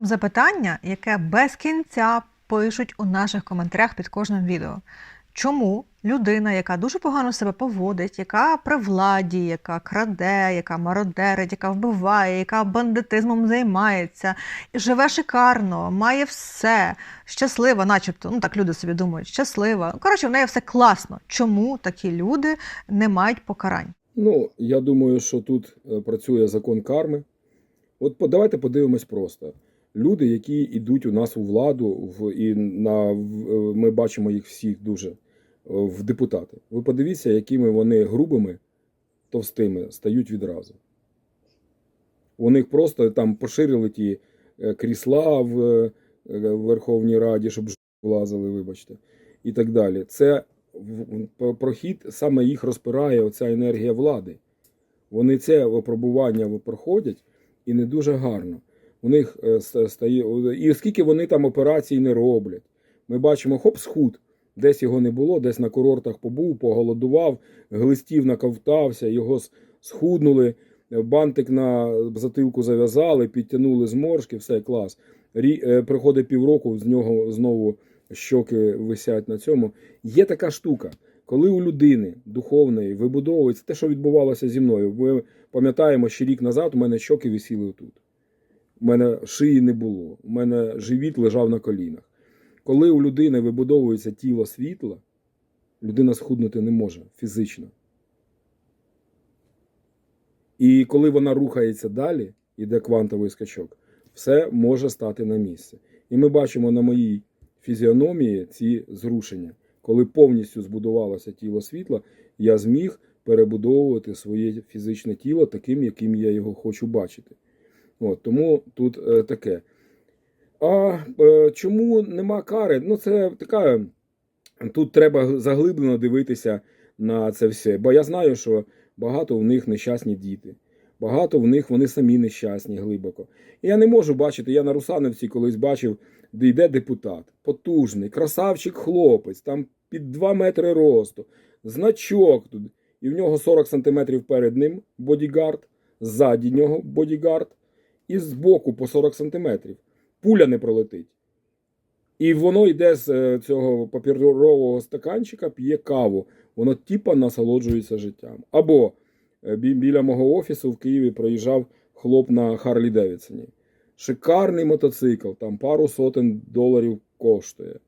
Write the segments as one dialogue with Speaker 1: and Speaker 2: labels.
Speaker 1: Запитання, яке без кінця пишуть у наших коментарях під кожним відео. Чому людина, яка дуже погано себе поводить, яка при владі, яка краде, яка мародерить, яка вбиває, яка бандитизмом займається, живе шикарно, має все, щаслива, начебто, ну так люди собі думають, щаслива. Коротше, в неї все класно. Чому такі люди не мають покарань?
Speaker 2: Ну, я думаю, що тут е, працює закон карми. От давайте подивимось просто. Люди, які йдуть у нас у владу, в, і на, е, ми бачимо їх всіх дуже е, в депутати. Ви подивіться, якими вони грубими, товстими стають відразу. У них просто там поширили ті е, крісла в Верховній Раді, щоб влазили, вибачте, і так далі. Це прохід саме їх розпирає оця енергія влади. Вони це випробування проходять і не дуже гарно. У них е, стає. І скільки вони там операцій не роблять. Ми бачимо, хоп, схуд. Десь його не було, десь на курортах побув, поголодував, глистів наковтався, його схуднули, бантик на затилку зав'язали, підтягнули зморшки, все клас. Рі, е, приходить півроку, з нього знову щоки висять на цьому. Є така штука, коли у людини духовної вибудовується те, що відбувалося зі мною. Ми пам'ятаємо, що рік назад у мене щоки висіли тут. У мене шиї не було, у мене живіт лежав на колінах. Коли у людини вибудовується тіло світла, людина схуднути не може фізично. І коли вона рухається далі, іде квантовий скачок, все може стати на місце. І ми бачимо на моїй фізіономії ці зрушення. Коли повністю збудувалося тіло світла, я зміг перебудовувати своє фізичне тіло таким, яким я його хочу бачити. От, тому тут е, таке. А е, чому нема кари? Ну, це така. Тут треба заглиблено дивитися на це все. Бо я знаю, що багато в них нещасні діти. Багато в них вони самі нещасні глибоко. І я не можу бачити, я на Русановці колись бачив, де йде депутат, потужний, красавчик хлопець, там під 2 метри росту, значок тут. І в нього 40 сантиметрів перед ним бодігард, ззаді нього бодігард, і збоку по 40 сантиметрів. Пуля не пролетить. І воно йде з е, цього папірового стаканчика, п'є каву. Воно тіпа насолоджується життям. Або е, біля мого офісу в Києві проїжджав хлоп на Харлі Девідсоні. Шикарний мотоцикл, там пару сотень доларів коштує.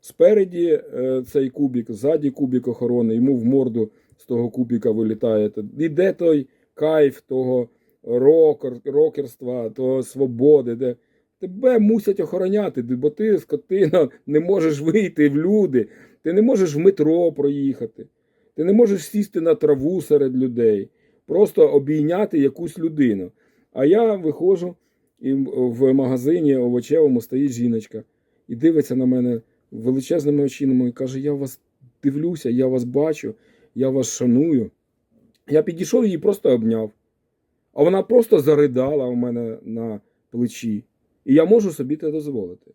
Speaker 2: Спереді е, цей кубік, ззаді кубік охорони, йому в морду з того кубіка вилітає. Іде той кайф того рокер, рокерства, того свободи, де тебе мусять охороняти, бо ти, скотина, не можеш вийти в люди, ти не можеш в метро проїхати, ти не можеш сісти на траву серед людей, просто обійняти якусь людину. А я виходжу, і в магазині овочевому стоїть жіночка і дивиться на мене величезними очима і каже: Я вас дивлюся, я вас бачу, я вас шаную. Я підійшов її просто обняв. А вона просто заридала у мене на плечі. І я можу собі це дозволити.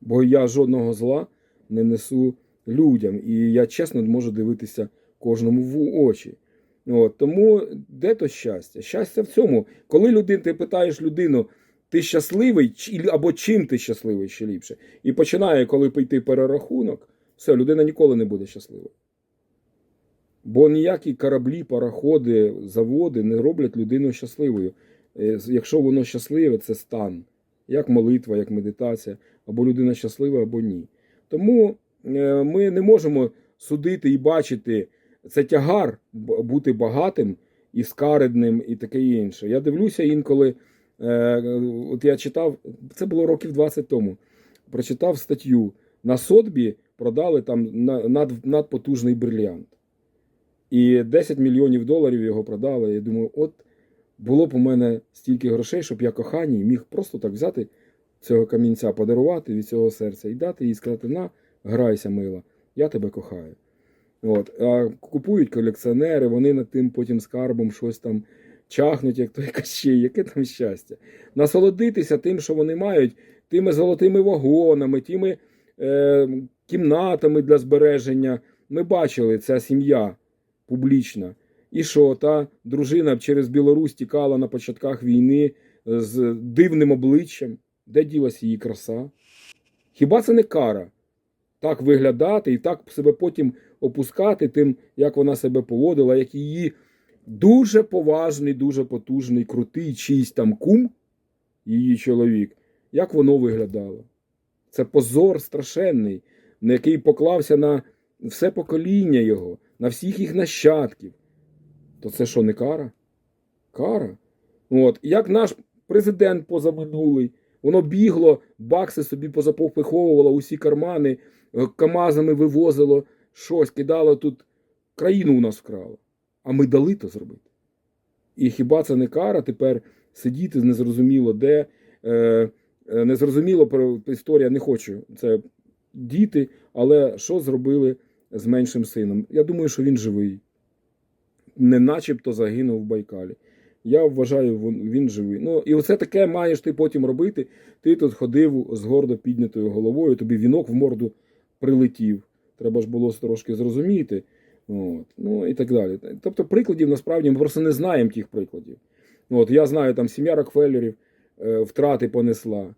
Speaker 2: Бо я жодного зла не несу людям. І я чесно можу дивитися кожному в очі. От, тому де то щастя? Щастя в цьому. Коли людин, ти питаєш людину, ти щасливий, або чим ти щасливий ще ліпше. І починає, коли пойти перерахунок, все, людина ніколи не буде щаслива. Бо ніякі кораблі, пароходи, заводи не роблять людину щасливою. Е, Якщо воно щасливе, це стан, як молитва, як медитація, або людина щаслива, або ні. Тому е, ми не можемо судити і бачити це тягар бути багатим і скаредним, і таке інше. Я дивлюся інколи. е, От я читав, це було років 20 тому. Прочитав статтю. На Сотбі продали там над, надпотужний брильянт. І 10 мільйонів доларів його продали. Я думаю, от було б у мене стільки грошей, щоб я коханій міг просто так взяти цього камінця, подарувати від цього серця і дати їй сказати: на, грайся, мила, я тебе кохаю. От. А купують колекціонери, вони над тим потім скарбом щось там чахнуть, як той кащей, яке там щастя. Насолодитися тим, що вони мають, тими золотими вагонами, тими е, кімнатами для збереження. Ми бачили, ця сім'я публічна. І що та дружина через Білорусь тікала на початках війни з дивним обличчям. Де ділася її краса? Хіба це не кара? Так виглядати і так себе потім опускати тим, як вона себе поводила, як її дуже поважний, дуже потужний, крутий чийсь там кум, її чоловік, як воно виглядало. Це позор страшенний, на який поклався на все покоління його, на всіх їх нащадків. То це що, не кара? Кара. От. Як наш президент позаминулий, воно бігло, бакси собі позапопиховувало усі кармани, е, камазами вивозило щось, кидало тут, країну у нас вкрало. А ми дали то зробити. І хіба це не кара тепер сидіти незрозуміло де, е, е, незрозуміло про історія, не хочу. Це діти, але що зробили з меншим сином? Я думаю, що він живий. Не начебто загинув в Байкалі. Я вважаю, він, живий. Ну, і оце таке маєш ти потім робити. Ти тут ходив з гордо піднятою головою, тобі вінок в морду прилетів. Треба ж було трошки зрозуміти. От. Ну і так далі. Тобто прикладів насправді ми просто не знаємо тих прикладів. От, я знаю, там сім'я Рокфеллерів е, втрати понесла.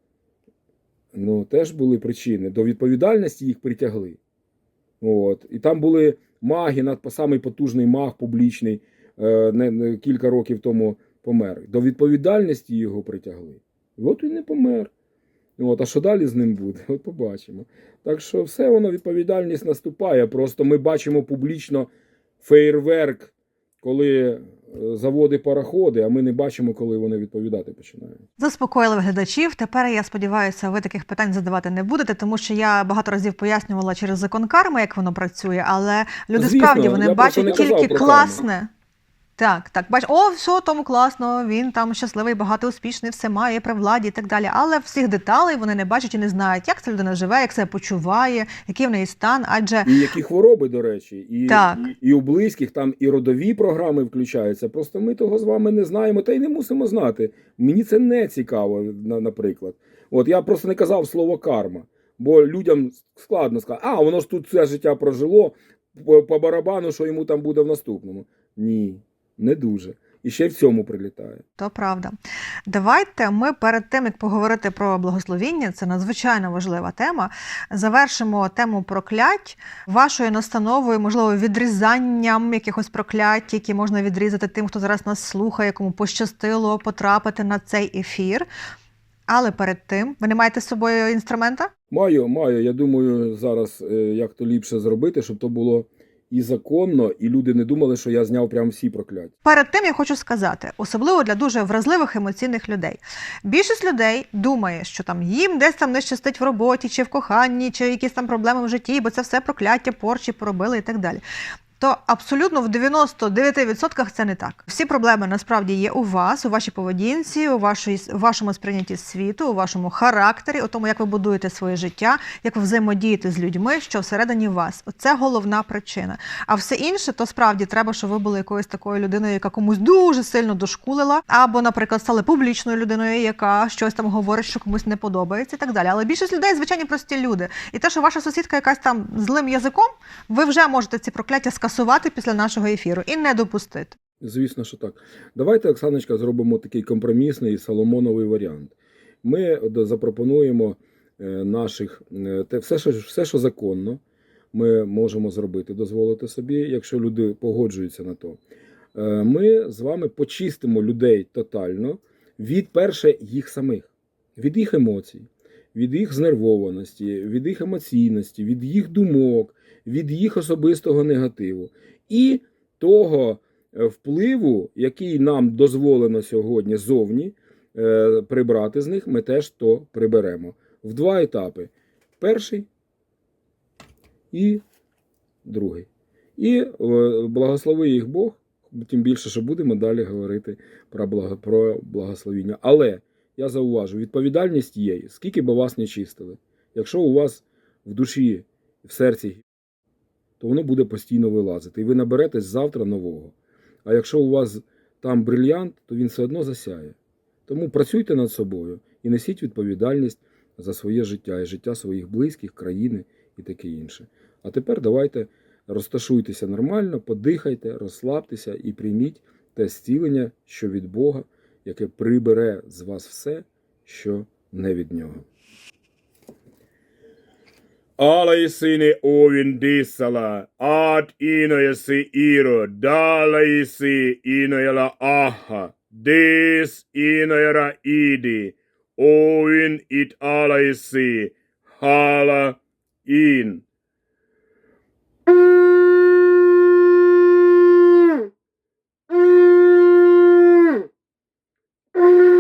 Speaker 2: Ну, теж були причини. До відповідальності їх притягли. От. І там були маги, над самий потужний маг публічний, е, не, не, кілька років тому помер. До відповідальності його притягли. І от він не помер. От, а що далі з ним буде? От побачимо. Так що все воно відповідальність наступає. Просто ми бачимо публічно фейерверк, коли е, заводи пароходи, а ми не бачимо, коли вони відповідати починають.
Speaker 1: Заспокоїли глядачів. Тепер я сподіваюся, ви таких питань задавати не будете, тому що я багато разів пояснювала через закон карми, як воно працює, але люди
Speaker 2: Звісно,
Speaker 1: справді вони бачать тільки класне. Так, так, бач, о, все, тому класно, він там щасливий, багато успішний, все має при владі і так далі. Але всіх деталей вони не бачать і не знають, як ця людина живе, як себе почуває, який в неї стан. Адже
Speaker 2: І які хвороби, до речі, і,
Speaker 1: Так.
Speaker 2: і, і у близьких там і родові програми включаються. Просто ми того з вами не знаємо та й не мусимо знати. Мені це не цікаво, наприклад. От я просто не казав слово карма, бо людям складно сказати, а воно ж тут все життя прожило по, по барабану, що йому там буде в наступному. Ні, не дуже. І ще в цьому прилітає.
Speaker 1: То правда. Давайте ми перед тим, як поговорити про благословіння, це надзвичайно важлива тема. Завершимо тему проклять вашою настановою, можливо, відрізанням якихось проклять, які можна відрізати тим, хто зараз нас слухає, кому пощастило потрапити на цей ефір. Але перед тим ви не маєте з собою інструмента?
Speaker 2: Маю, маю. Я думаю, зараз е, як то ліпше зробити, щоб то було і законно, і люди не думали, що я зняв прям всі прокляття.
Speaker 1: Перед тим я хочу сказати, особливо для дуже вразливих емоційних людей. Більшість людей думає, що там їм десь там не щастить в роботі, чи в коханні, чи якісь там проблеми в житті, бо це все прокляття, порчі поробили і так далі. То абсолютно в 99% це не так. Всі проблеми насправді є у вас, у вашій поведінці, у, вашій, у вашому сприйнятті світу, у вашому характері, у тому, як ви будуєте своє життя, як ви взаємодієте з людьми, що всередині вас. Це головна причина. А все інше, то справді треба, щоб ви були якоюсь такою людиною, яка комусь дуже сильно дошкулила, або, наприклад, стали публічною людиною, яка щось там говорить, що комусь не подобається, і так далі. Але більшість людей звичайні прості люди. І те, що ваша сусідка якась там злим язиком, ви вже можете ці прокляття скасувати після нашого ефіру і не допустити.
Speaker 2: Звісно, що так. Давайте, Оксаночка, зробимо такий компромісний соломоновий варіант. Ми запропонуємо е, наших е, те, все, що, все, що законно, ми можемо зробити, дозволити собі, якщо люди погоджуються на то. Е, Ми з вами почистимо людей тотально від перше їх самих, від їх емоцій, від їх знервованості, від їх емоційності, від їх думок, від їх особистого негативу і того е, впливу, який нам дозволено сьогодні зовні е, прибрати з них, ми теж то приберемо в два етапи: перший і другий. І е, благослови їх Бог, тим більше, що будемо далі говорити про, благо, про благословіння. Але я зауважу, відповідальність є, скільки би вас не чистили. Якщо у вас в душі, в серці, то воно буде постійно вилазити. І ви наберетесь завтра нового. А якщо у вас там брильянт, то він все одно засяє. Тому працюйте над собою і несіть відповідальність за своє життя і життя своїх близьких, країни і таке інше. А тепер давайте розташуйтеся нормально, подихайте, розслабтеся і прийміть те зцілення, що від Бога, яке прибере з вас все, що не від нього. alaisine ovindisala, ad inojesi iro, dalaisi inoela aha, des inoera idi, ovin it alaisi, hala in. Mm-hmm. Mm.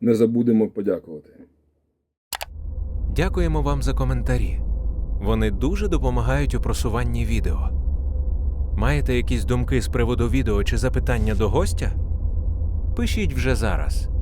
Speaker 2: Не забудемо подякувати.
Speaker 3: Дякуємо вам за коментарі. Вони дуже допомагають у просуванні відео. Маєте якісь думки з приводу відео чи запитання до гостя? Пишіть вже зараз.